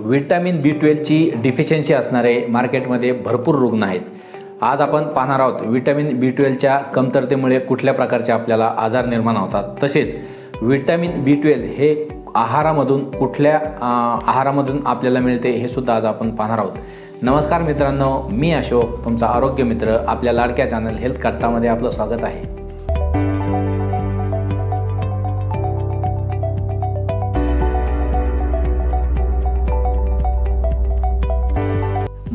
Vitamin बी ट्वेल्वची deficiency असणारे मार्केटमध्ये भरपूर रुग्ण आहेत. आज आपण पाहणार आहोत विटॅमिन बी ट्वेल्वच्या कमतरतेमुळे कुठल्या प्रकारचे आपल्याला आजार निर्माण होतात. तसेच विटॅमिन बी ट्वेल्व हे आहारामधून कुठल्या आहारामधून आपल्याला मिळते हे सुद्धा आज आपण पाहणार आहोत. नमस्कार मित्रांनो मी अशोक तुमचा आरोग्य मित्र आपल्या लाडक्या चॅनल हेल्थ कट्टामध्ये आपलं स्वागत आहे.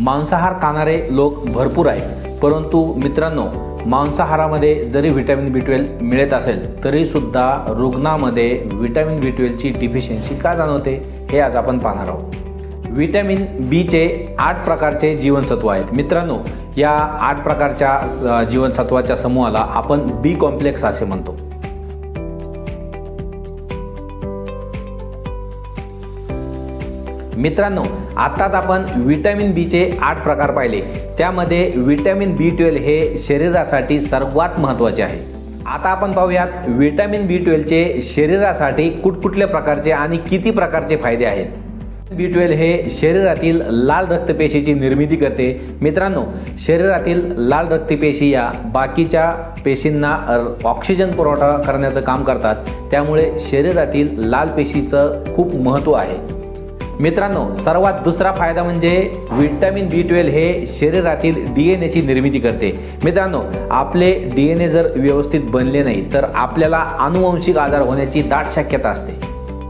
मांसाहार खाणारे लोक भरपूर आहेत. परंतु मित्रांनो मांसाहारामध्ये जरी व्हिटॅमिन बी ट्वेल्व मिळत असेल तरीसुद्धा रुग्णामध्ये व्हिटॅमिन बी ट्वेल्वची डिफिशियन्सी का जाणवते हे आज आपण पाहणार आहोत. व्हिटॅमिन बीचे आठ प्रकारचे जीवनसत्व आहेत. मित्रांनो या आठ प्रकारच्या जीवनसत्वाच्या समूहाला आपण बी कॉम्प्लेक्स असे म्हणतो. मित्रांनो आत्ताच आपण व्हिटॅमिन बीचे आठ प्रकार पाहिले. त्यामध्ये व्हिटॅमिन बी ट्वेल्व हे शरीरासाठी सर्वात महत्त्वाचे आहे. आता आपण पाहूयात व्हिटॅमिन बी ट्वेल्वचे शरीरासाठी कुठकुठल्या प्रकारचे आणि किती प्रकारचे फायदे आहेत. बी ट्वेल्व हे शरीरातील लाल रक्तपेशीची निर्मिती करते. मित्रांनो शरीरातील लाल रक्तपेशी या बाकीच्या पेशींना ऑक्सिजन पुरवठा करण्याचं काम करतात. त्यामुळे शरीरातील लाल पेशीचं खूप महत्त्व आहे. मित्रांनो सर्वात दुसरा फायदा म्हणजे व्हिटॅमिन बी ट्वेल्व हे शरीरातील डी एन एची निर्मिती करते. मित्रांनो आपले डी एन ए जर व्यवस्थित बनले नाही तर आपल्याला अनुवंशिक आजार होण्याची दाट शक्यता असते.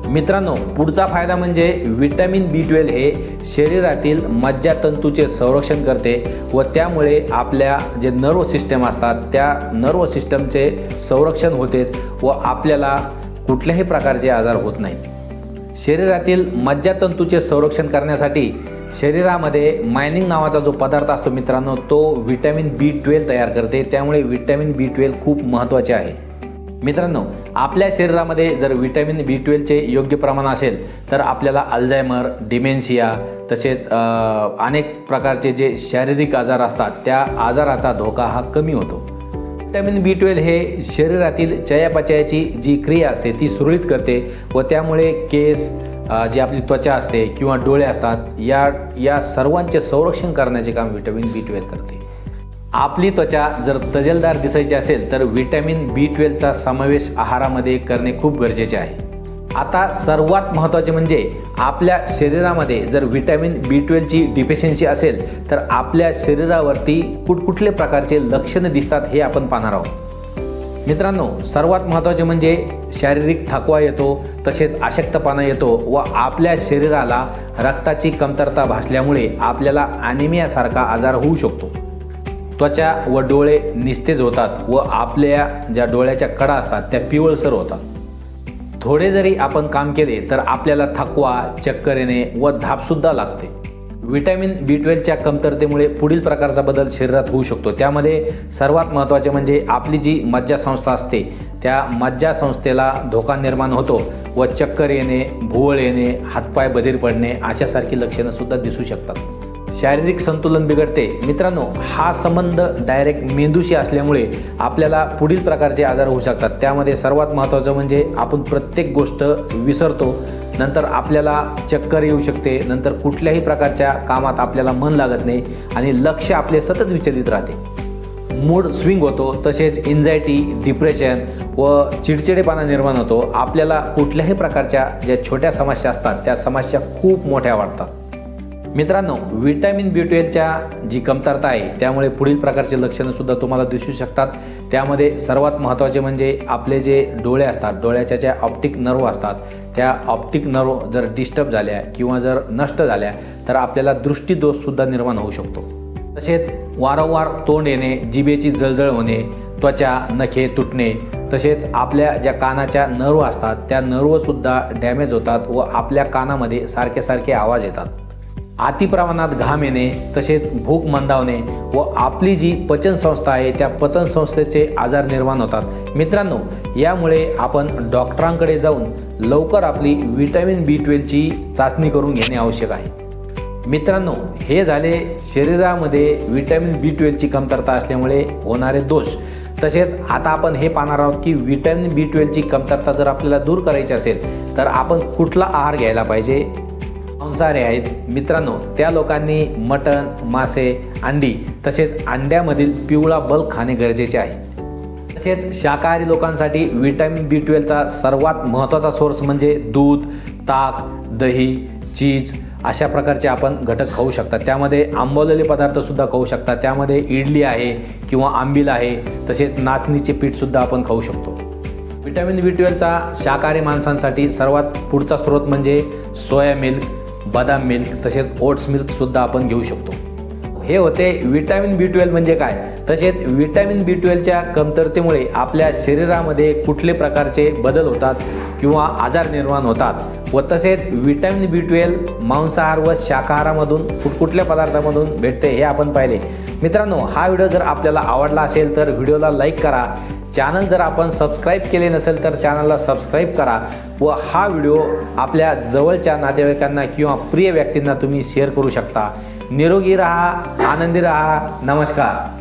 मित्रांनो पुढचा फायदा म्हणजे व्हिटॅमिन बी ट्वेल्व हे शरीरातील मज्जातंतूचे संरक्षण करते व त्यामुळे आपल्या जे नर्व सिस्टम असतात त्या नर्व सिस्टमचे संरक्षण होते व आपल्याला कुठल्याही प्रकारचे आजार होत नाहीत. शरीरातील मज्जातंतूचे संरक्षण करण्यासाठी शरीरामध्ये मायनिंग नावाचा जो पदार्थ असतो मित्रांनो तो व्हिटॅमिन बी ट्वेल्व तयार करते. त्यामुळे व्हिटॅमिन बी ट्वेल्व खूप महत्त्वाचे आहे. मित्रांनो आपल्या शरीरामध्ये जर व्हिटॅमिन बी ट्वेल्वचे योग्य प्रमाण असेल तर आपल्याला अल्झायमर डिमेन्शिया तसेच अनेक प्रकारचे जे शारीरिक आजार असतात त्या आजाराचा धोका हा कमी होतो. व्हिटॅमिन बी ट्वेल्व हे शरीरातील चयापचयाची जी क्रिया असते ती सुरळीत करते व त्यामुळे केस जी आपली त्वचा असते किंवा डोळे असतात या या सर्वांचे संरक्षण करण्याचे काम व्हिटॅमिन बी ट्वेल्व करते. आपली त्वचा जर तजेलदार दिसायची असेल तर व्हिटॅमिन बी ट्वेल्वचा समावेश आहारामध्ये करणे खूप गरजेचे आहे. आता सर्वात महत्त्वाचे म्हणजे आपल्या शरीरामध्ये जर व्हिटॅमिन बी ट्वेल्वची डिफिशियन्सी असेल तर आपल्या शरीरावरती कुठकुठले प्रकारचे लक्षणं दिसतात हे आपण पाहणार आहोत. मित्रांनो सर्वात महत्त्वाचे म्हणजे शारीरिक थकवा येतो तसेच अशक्तपणा येतो व आपल्या शरीराला रक्ताची कमतरता भासल्यामुळे आपल्याला ॲनिमियासारखा आजार होऊ शकतो. त्वचा व डोळे निस्तेज होतात व आपल्या ज्या डोळ्याच्या कडा असतात त्या पिवळसर होतात. थोडे जरी आपण काम केले तर आपल्याला थकवा चक्कर येणे व धापसुद्धा लागते. विटॅमिन बी ट्वेल्वच्या कमतरतेमुळे पुढील प्रकारचा बदल शरीरात होऊ शकतो. त्यामध्ये सर्वात महत्त्वाचे म्हणजे आपली जी मज्जासंस्था असते त्या मज्जासंस्थेला धोका निर्माण होतो व चक्कर येणे भुवळ येणे हातपाय बधीर पडणे अशासारखी लक्षणंसुद्धा दिसू शकतात. शारीरिक संतुलन बिघडते. मित्रांनो हा संबंध डायरेक्ट मेंदूशी असल्यामुळे आपल्याला पुढील प्रकारचे आजार होऊ शकतात. त्यामध्ये सर्वात महत्त्वाचं म्हणजे आपण प्रत्येक गोष्ट विसरतो. नंतर आपल्याला चक्कर येऊ शकते. नंतर कुठल्याही प्रकारच्या कामात आपल्याला मन लागत नाही आणि लक्ष आपले सतत विचलित राहते. मूड स्विंग होतो तसेच एन्झायटी डिप्रेशन व चिडचिडेपणा निर्माण होतो. आपल्याला कुठल्याही प्रकारच्या ज्या छोट्या समस्या असतात त्या समस्या खूप मोठ्या वाटतात मित्रांनो विटॅमिन बी ट्वेलच्या जी कमतरता आहे त्यामुळे पुढील प्रकारचे लक्षणंसुद्धा तुम्हाला दिसू शकतात. त्यामध्ये सर्वात महत्त्वाचे म्हणजे आपले जे डोळे असतात डोळ्याच्या ज्या ऑप्टिक नर्व असतात त्या ऑप्टिक नर्व जर डिस्टर्ब झाल्या किंवा जर नष्ट झाल्या तर आपल्याला दृष्टीदोषसुद्धा निर्माण होऊ शकतो. तसेच वारंवार तोंड येणे जिभेची जळजळ होणे त्वचा नखे तुटणे तसेच आपल्या ज्या कानाच्या नर्व असतात त्या नर्वसुद्धा डॅमेज होतात व आपल्या कानामध्ये सारखे सारखे आवाज येतात. अतिप्रमाणात घाम येणे तसेच भूक मंदावणे व आपली जी पचनसंस्था आहे त्या पचनसंस्थेचे आजार निर्माण होतात. मित्रांनो यामुळे आपण डॉक्टरांकडे जाऊन लवकर आपली विटॅमिन बी ट्वेल्वची चाचणी करून घेणे आवश्यक आहे. मित्रांनो हे झाले शरीरामध्ये विटॅमिन बी ट्वेल्वची कमतरता असल्यामुळे होणारे दोष. तसेच आता आपण हे पाहणार आहोत की विटॅमिन बी ट्वेल्वची कमतरता जर आपल्याला दूर करायची असेल तर आपण कुठला आहार घ्यायला पाहिजे? मांसाहारी आहेत. मित्रांनो त्या लोकांनी मटण मासे अंडी तसेच अंड्यामधील पिवळा बल्क खाणे गरजेचे आहे. तसेच शाकाहारी लोकांसाठी विटॅमिन बी ट्वेल्वचा सर्वात महत्त्वाचा सोर्स म्हणजे दूध ताक दही चीज अशा प्रकारचे आपण घटक खाऊ शकता. त्यामध्ये आंबवलेले पदार्थसुद्धा खाऊ शकता. त्यामध्ये इडली आहे किंवा आंबील आहे. तसेच नाचणीचे पीठसुद्धा आपण खाऊ शकतो. व्हिटॅमिन बी ट्वेल्वचा शाकाहारी माणसांसाठी सर्वात पुढचा स्रोत म्हणजे सोया मिल्क. बदाम मिल्क तसेच ओट्स मिल्कसुद्धा आपण घेऊ शकतो. हे होते विटॅमिन बी ट्वेल्व म्हणजे काय? तसेच विटॅमिन बी ट्वेल्वच्या कमतरतेमुळे आपल्या शरीरामध्ये कुठले प्रकारचे बदल होतात किंवा आजार निर्माण होतात व तसेच विटॅमिन बी ट्वेल्व मांसाहार व शाकाहारामधून कुठकुठल्या पदार्थामधून भेटते हे आपण पाहिले. मित्रांनो हा व्हिडिओ जर आपल्याला आवडला असेल तर व्हिडिओला लाईक करा चॅनल जर आपण सबस्क्राईब केले नसेल तर चॅनलला सबस्क्राईब करा व हा व्हिडिओ आपल्या जवळच्या नातेवाईकांना किंवा प्रिय व्यक्तींना तुम्ही शेअर करू शकता. निरोगी राहा आनंदी राहा. नमस्कार.